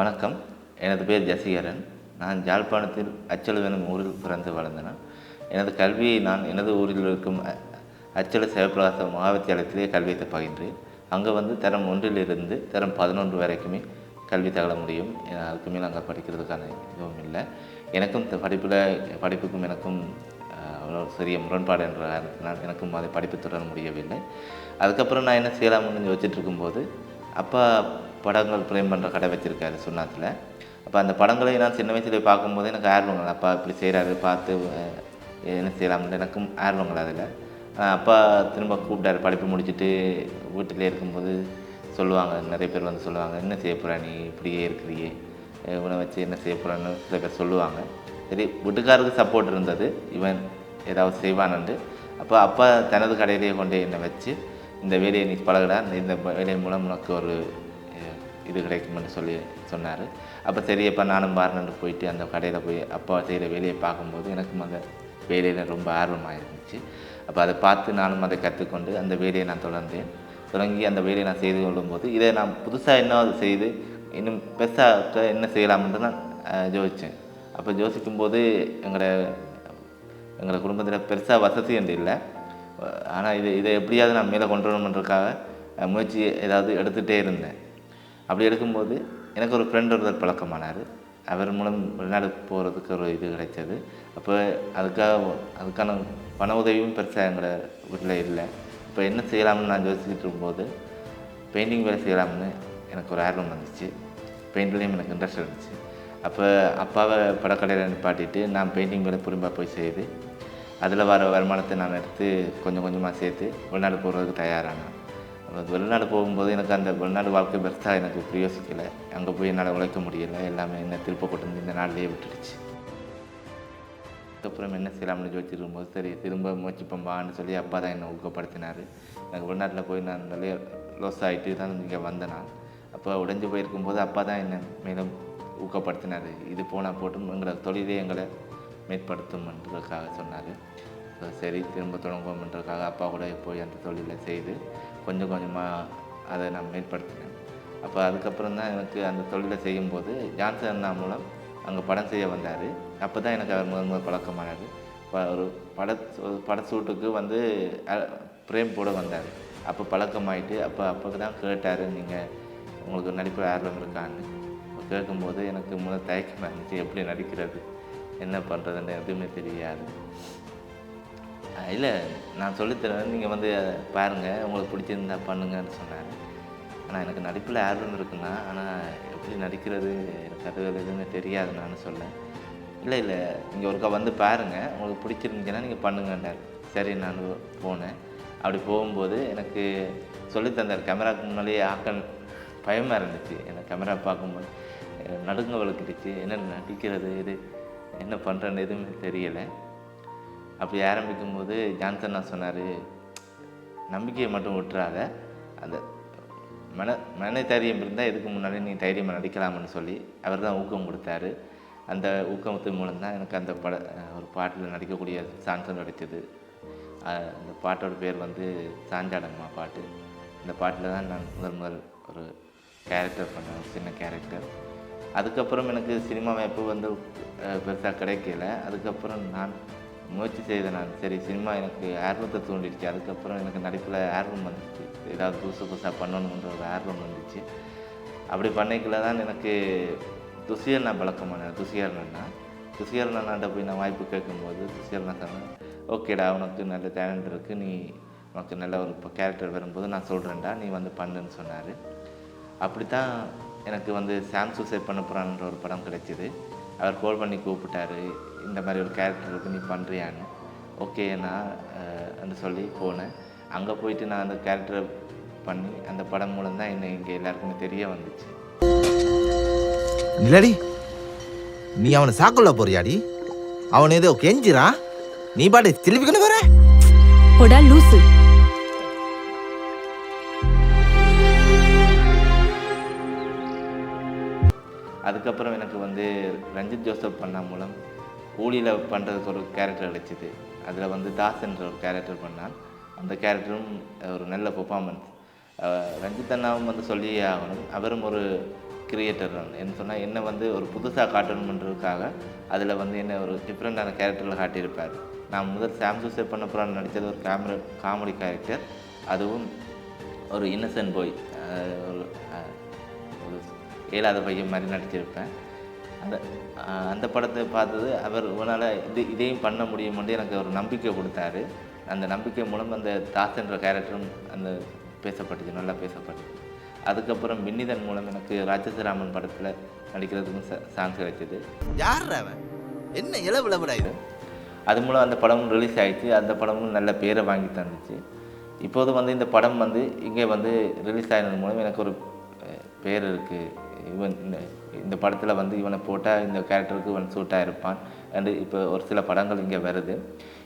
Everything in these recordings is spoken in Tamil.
வணக்கம். எனது பேர் ஜசிகரன். நான் யாழ்ப்பாணத்தில் அச்சலு எனும் ஊரில் பிறந்து வளர்ந்தேன். எனது கல்வியை நான் எனது ஊரில் இருக்கும் அ- அச்சலு சிவபிரகாச மகாவித்தியாலயத்திலே கல்வியை பகின்றேன் அங்கே வந்து தரம் ஒன்றிலிருந்து தரம் பதினொன்று வரைக்குமே கல்வி தகவல முடியும். ஏன்னா, அதுக்கு மேலே அங்கே படிக்கிறதுக்கான இதுவும் இல்லை. எனக்கும் படிப்பில் படிப்புக்கும் எனக்கும் அவ்வளோ ஒரு சிறிய முரண்பாடு என்ற காரணத்தினால் எனக்கும் அதை படிப்பு தொடர முடியவில்லை. அதுக்கப்புறம் நான் என்ன செய்யலாம்னு யோசிச்சுட்டு இருக்கும்போது அப்பா படங்கள் பிரேம் பண்ணுற கடை வச்சுருக்காரு சுண்ணாத்தில். அப்போ அந்த படங்களை நான் சின்ன வயசுல பார்க்கும்போது எனக்கு ஆர்வங்கள் அப்பா இப்படி செய்கிறாரு பார்த்து என்ன செய்யலாம்னு எனக்கும் ஆர்வங்கள் அதில். அப்பா திரும்ப கூப்பிட்டாரு. படிப்பு முடிச்சுட்டு வீட்டிலே இருக்கும்போது சொல்லுவாங்க நிறைய பேர் வந்து சொல்லுவாங்க என்ன செய்ய போகிறா நீ? இப்படியே இருக்கிறியே. இவனை வச்சு என்ன செய்ய போகிறான்னு சில பேர் சொல்லுவாங்க. சரி வீட்டுக்காருக்கு சப்போர்ட் இருந்தது. இவன் ஏதாவது செய்வானுண்டு அப்போ அப்பா தனது கடையிலேயே கொண்டு என்னை வச்சு இந்த வேலையை நீ பழகுடா இந்த வேலை மூலம் உனக்கு ஒரு இது கிடைக்கும்னு சொல்லி சொன்னார். அப்போ சரி அப்போ நானும் பாருன்னு போயிட்டு அந்த கடையில் போய் அப்பா செய்கிற வேலையை பார்க்கும்போது எனக்கும் அந்த வேலையில் ரொம்ப ஆர்வமாக இருந்துச்சு அப்போ அதை பார்த்து நானும் அதை கற்றுக்கொண்டு அந்த வேலையை நான் தொடர்ந்தேன். தொடங்கி அந்த வேலையை நான் செய்து கொள்ளும்போது இதை நான் புதுசாக என்ன செய்து இன்னும் பெருசாக என்ன செய்யலாம்னு நான் யோசித்தேன் அப்போ யோசிக்கும்போது எங்களோட எங்களோட குடும்பத்தில் பெருசாக வசதி என்று இல்லை. ஆனால் இது இதை எப்படியாவது நான் மேலே கொண்டு வரணுன்றதுக்காக முயற்சி ஏதாவது எடுத்துகிட்டே இருந்தேன். அப்படி எடுக்கும்போது எனக்கு ஒரு ஃப்ரெண்ட் ஒருத்தர் பழக்கமானார். அவர் மூலம் வெளிநாடு போகிறதுக்கு ஒரு இது கிடைச்சது. அப்போ அதுக்காக அதுக்கான பண உதவியும் பெருசாக எங்களை வீட்டில் இல்லை. இப்போ என்ன செய்யலாம்னு நான் யோசிச்சுட்டு இருக்கும்போது பெயிண்டிங் வேலை செய்யலாம்னு எனக்கு ஒரு ஆர்வம் வந்துச்சு. பெயிண்ட்லேயும் எனக்கு இன்ட்ரெஸ்ட் இருந்துச்சு. அப்போ அப்பாவை படக்கடையில் நிப்பாட்டிட்டு நான் பெயிண்டிங் வேலை புரிம்பாக போய் செய்து அதில் வர வருமானத்தை நான் எடுத்து கொஞ்சம் கொஞ்சமாக சேர்த்து வெளிநாடு போகிறதுக்கு தயாரானேன். வெளிநாடு போகும்போது எனக்கு அந்த வெளிநாடு வாழ்க்கை பெருசாக எனக்கு பிரயோசிக்கலை அங்கே போய் என்னால் உழைக்க முடியலை. எல்லாமே என்ன திருப்ப கொண்டு வந்து இந்த நாட்டிலேயே விட்டுடுச்சு. அதுக்கப்புறம் என்ன செய்யலாம்னு யோசிச்சிருக்கும்போது சரி திரும்ப முயற்சிப்பம்பான்னு சொல்லி அப்பா தான் என்னை ஊக்கப்படுத்தினார். எனக்கு வெளிநாட்டில் போய் நான் நிறைய லாஸ் ஆகிட்டு தான் இங்கே வந்தேன் நான். அப்போ உடைஞ்சு போயிருக்கும்போது அப்பா தான் என்னை மேலும் ஊக்கப்படுத்தினார். இது போனால் போட்டும் எங்களை தொழிலே எங்களை மேற்படுத்தும்ன்றதுக்காக சொன்னார். சரி திரும்ப தொடங்குவோம்ன்றதுக்காக அப்பா கூட போய் அந்த தொழிலை செய்து கொஞ்சம் கொஞ்சமாக அதை நான் மேற்படுத்தினேன். அப்போ அதுக்கப்புறம் தான் எனக்கு அந்த தொழிலை செய்யும்போது ஜான்சன் அண்ணா மூலம் அங்கே படம் செய்ய வந்தார். அப்போ தான் எனக்கு அவர் முதல் முதல் பழக்கமானார் ஒரு பட ஒரு படச்சூட்டுக்கு வந்து பிரேம் போட வந்தார். அப்போ பழக்கமாயிட்டு அப்போ அப்போ தான் கேட்டார் நீங்கள் உங்களுக்கு நடிப்பு ஆர்வம் இருக்கான்னு. கேட்கும்போது எனக்கு முதல் தயக்கமாக இருந்துச்சு எப்படி நடிக்கிறது? என்ன பண்ணுறதுன்னு எதுவுமே தெரியாது. இல்லை நான் சொல்லித்தரேன். நீங்கள் வந்து பாருங்கள் உங்களுக்கு பிடிச்சிருந்தா பண்ணுங்கன்னு சொன்னார். ஆனால் எனக்கு நடிப்பில் ஆர்வம் இருக்குன்னா ஆனால் எப்படி நடிக்கிறது? எனக்கு அது எதுவுமே தெரியாது நான் சொல்ல. இல்லை இல்லை நீங்கள் ஒருக்கா வந்து பாருங்கள் உங்களுக்கு பிடிச்சிருந்துச்சுன்னா நீங்கள் பண்ணுங்கன்றார் சரி நான் போனேன். அப்படி போகும்போது எனக்கு சொல்லித் தந்தார். கேமராக்கு முன்னாலேயே ஆக்கல் பயமாக இருந்துச்சு. எனக்கு கேமரா பார்க்கும்போது நடுங்க வளர்க்கிடுச்சு என்ன நடிக்கிறது இது என்ன பண்ணுறேன்னு எதுவுமே தெரியலை. அப்படி ஆரம்பிக்கும் போது ஜான்சன்னா சொன்னார் நம்பிக்கையை மட்டும் விட்டுறாத. அந்த மன மன தைரியம் இருந்தால் இதுக்கு முன்னாடி நீ தைரியமாக நடிக்கலாம்னு சொல்லி அவர் தான் ஊக்கம் கொடுத்தாரு. அந்த ஊக்கத்தின் மூலம் தான் எனக்கு அந்த பட ஒரு பாட்டில் நடிக்கக்கூடிய சான்சன் கிடைச்சிது அந்த பாட்டோட பேர் வந்து சாஞ்சாடம்மா பாட்டு. இந்த பாட்டில் தான் நான் முதல் முதல் ஒரு கேரக்டர் பண்ணேன் ஒரு சின்ன கேரக்டர் அதுக்கப்புறம் எனக்கு சினிமா வாய்ப்பு வந்து பெருசாக கிடைக்கல. அதுக்கப்புறம் நான் முயற்சி செய்தேன் நான். சரி சினிமா எனக்கு ஆர்வத்தை தூண்டிடுச்சு. அதுக்கப்புறம் எனக்கு நடிப்பில் ஆர்வம் வந்துச்சு. ஏதாவது புதுசு புதுசாக பண்ணணுன்ற ஒரு ஆர்வம் வந்துச்சு. அப்படி பண்ணிக்கல தான் எனக்கு துசியர் நான் பழக்கமானேன் துசியர் அண்ணா துசியர் அண்ணாண்ட போய் நான் வாய்ப்பு கேட்கும்போது துசியர் நான் சொன்னேன் ஓகேடா உனக்கு நல்ல டேலண்ட் இருக்குது நீ உனக்கு நல்ல ஒரு கேரக்டர் வரும்போது நான் சொல்கிறேன்டா நீ வந்து பண்ணுன்னு சொன்னார். அப்படி தான் எனக்கு வந்து சாம் சூசைட் பண்ண போகிறான்ற ஒரு படம் கிடைச்சிது. அவர் கால் பண்ணி கூப்பிட்டாரு. இந்த மாதிரி ஒரு கேரக்டர் நீ பண்ணுறியான்னு ஓகே நான் என்று சொல்லி போனேன். அங்கே போயிட்டு நான் அந்த கேரக்டரை பண்ணி அந்த படம் மூலம் தான் என்னை இங்கே எல்லாருக்குமே தெரிய வந்துச்சு. நிலடி நீ அவனை சாக்குள்ள போறியாடி? அவன் ஏதோ கெஞ்சிரான் நீ பாட்டு திருப்பிக்கணும் வர. லூசு. அதுக்கப்புறம் எனக்கு வந்து ரஞ்சித் ஜோசப் பண்ண மூலம் ஊழியில் பண்ணுறதுக்கு ஒரு கேரக்டர் கிடைச்சிது. அதில் வந்து தாஸ்ன்ற ஒரு கேரக்டர் பண்ணான் அந்த கேரக்டரும் ஒரு நல்ல பெர்ஃபார்மன்ஸ் ரஞ்சித் அண்ணாவும் வந்து சொல்லியே ஆகணும். அவரும் ஒரு கிரியேட்டர் என்ன சொன்னால் என்ன வந்து ஒரு புதுசாக காட்டணுன்றதுக்காக அதில் வந்து என்ன ஒரு டிஃப்ரெண்ட்டான கேரக்டரில் காட்டியிருப்பார். நான் முதல் சாம் ஜோசப் பண்ண அப்புறம் நடித்தது ஒரு கேமரா காமெடி கேரக்டர் அதுவும் ஒரு இன்னசென்ட் பாய் ஒரு ஏழாத பையன் மாதிரி நடிச்சிருப்பேன். அந்த அந்த படத்தை பார்த்தது அவர் உன்னால் இது இதையும் பண்ண முடியும்னு எனக்கு ஒரு நம்பிக்கை கொடுத்தாரு. அந்த நம்பிக்கை மூலம் அந்த தாசன்ற கேரக்டரும் அந்த பேசப்பட்டுச்சு நல்லா பேசப்பட்டுச்சு அதுக்கப்புறம் வின்னிதன் மூலம் எனக்கு ராட்சசராமன் படத்தில் நடிக்கிறதுக்கும் சான்ஸ் கிடைச்சது. யார் அவன்? என்ன இளவு இளவுடா இது? அது மூலம் அந்த படமும் ரிலீஸ் ஆயிடுச்சு. அந்த படமும் நல்ல பேரை வாங்கி தந்துச்சு. இப்போது வந்து இந்த படம் வந்து இங்கே வந்து ரிலீஸ் ஆனது மூலம் எனக்கு ஒரு பேர் இருக்குது இவன் இந்த இந்த படத்தில் வந்து இவனை போட்டால் இந்த கேரக்டருக்கு இவன் சூட்டாக இருப்பான் அண்டு இப்போ ஒரு சில படங்கள் இங்கே வருது.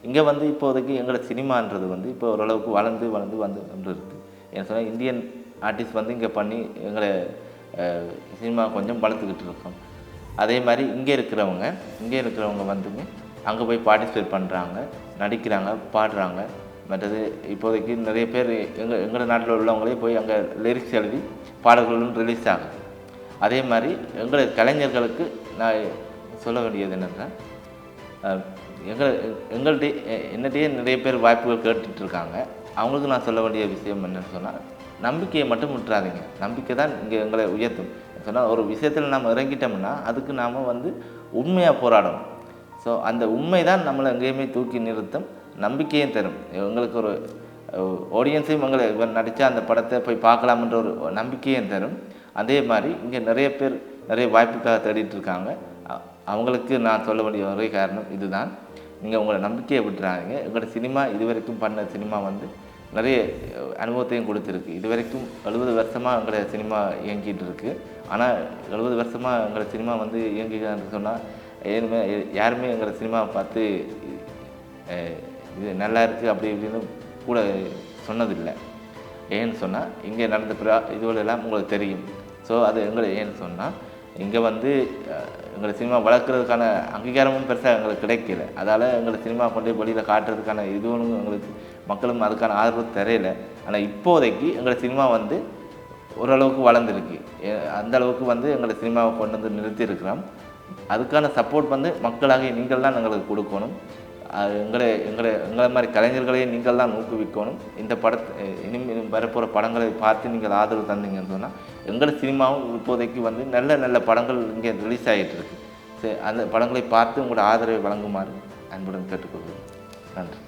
இங்கே வந்து இப்போதைக்கு எங்களோட சினிமான்றது வந்து இப்போ ஓரளவுக்கு வளர்ந்து வளர்ந்து வந்து வந்து இருக்குது என்ன சொன்னால் இந்தியன் ஆர்டிஸ்ட் வந்து இங்கே பண்ணி எங்களை சினிமா கொஞ்சம் வளர்த்துக்கிட்டு இருக்கோம். அதே மாதிரி இங்கே இருக்கிறவங்க இங்கே இருக்கிறவங்க வந்துங்க அங்கே போய் பார்ட்டிசிபேட் பண்ணுறாங்க நடிக்கிறாங்க பாடுறாங்க. மற்றது இப்போதைக்கு நிறைய பேர் எங்கள் எங்கள் நாட்டில் உள்ளவங்களே போய் அங்கே லிரிக்ஸ் எழுதி பாடல்களும் ரிலீஸ் ஆகுது. அதே மாதிரி எங்களை கலைஞர்களுக்கு நான் சொல்ல வேண்டியது என்னென்னா எங்கள் எங்கள்கிட்ட என்னகிட்டயே நிறைய பேர் வாய்ப்புகள் கேட்டுட்ருக்காங்க. அவங்களுக்கு நான் சொல்ல வேண்டிய விஷயம் என்னென்னு சொன்னால் நம்பிக்கையை மட்டும் விட்டுறாதீங்க. நம்பிக்கை தான் இங்கே எங்களை உயர்த்தும். சொன்னால் ஒரு விஷயத்தில் நாம் இறங்கிட்டோம்னா அதுக்கு நாம் வந்து உண்மையாக போராடணும். ஸோ அந்த உண்மை தான் நம்மளை எங்கேயுமே தூக்கி நிறுத்தும். நம்பிக்கையும் தரும். எங்களுக்கு ஒரு ஆடியன்ஸையும் எங்களை இவர் அந்த படத்தை போய் பார்க்கலாம்ன்ற ஒரு நம்பிக்கையும் தரும். அதே மாதிரி இங்கே நிறைய பேர் நிறைய வாய்ப்புக்காக தேடிட்டு இருக்காங்க. அவங்களுக்கு நான் சொல்ல வேண்டிய ஒரே காரணம் இதுதான். நீங்கள் உங்களை நம்பிக்கையை விட்டுறாங்க எங்களோட சினிமா இது வரைக்கும் பண்ண சினிமா வந்து நிறைய அனுபவத்தையும் கொடுத்துருக்கு. இது வரைக்கும் எழுபது வருஷமாக எங்களோட சினிமா இயங்கிட்டு இருக்கு. ஆனால் எழுபது வருஷமாக எங்களோட சினிமா வந்து இயங்கிக்கிறான்னு சொன்னால் ஏனுமே யாருமே எங்களோட சினிமாவை பார்த்து இது நல்லா இருக்குது அப்படி இப்படின்னு கூட சொன்னதில்லை. ஏன்னு சொன்னால் இங்கே நடந்த பிற இதுவெல்லாம் உங்களுக்கு தெரியும். ஸோ அது எங்களை ஏன்னு சொன்னால் இங்கே வந்து எங்களை சினிமா வளர்க்குறதுக்கான அங்கீகாரமும் பெருசாக எங்களுக்கு கிடைக்கல. அதால் எங்களை சினிமா கொண்டு போய் வெளியில் காட்டுறதுக்கான இதுவும் எங்களுக்கு மக்களும் அதுக்கான ஆர்வம் தெரியல. ஆனால் இப்போதைக்கு எங்களை சினிமா வந்து ஓரளவுக்கு வளர்ந்துருக்கு. அந்த அளவுக்கு வந்து எங்களை சினிமாவை கொண்டு வந்து நிறுத்தியிருக்கிறோம். அதுக்கான சப்போர்ட் வந்து மக்களாகிய நீங்கள் தான் எங்களுக்கு கொடுக்கணும். எங்களை எங்களை எங்களை மாதிரி கலைஞர்களையும் நீங்கள் தான் ஊக்குவிக்கணும். இந்த படத்தை இனிமேல் வரப்போகிற படங்களை பார்த்து நீங்கள் ஆதரவு தந்தீங்கன்னு சொன்னால் எங்களோட சினிமாவும் இப்போதைக்கு வந்து நல்ல நல்ல படங்கள் இங்கே ரிலீஸ் ஆகிட்டு இருக்கு சரி அந்த படங்களை பார்த்து உங்களோட ஆதரவை வழங்குமாறு அன்புடன் கேட்டுக்கொள்கிறேன். நன்றி.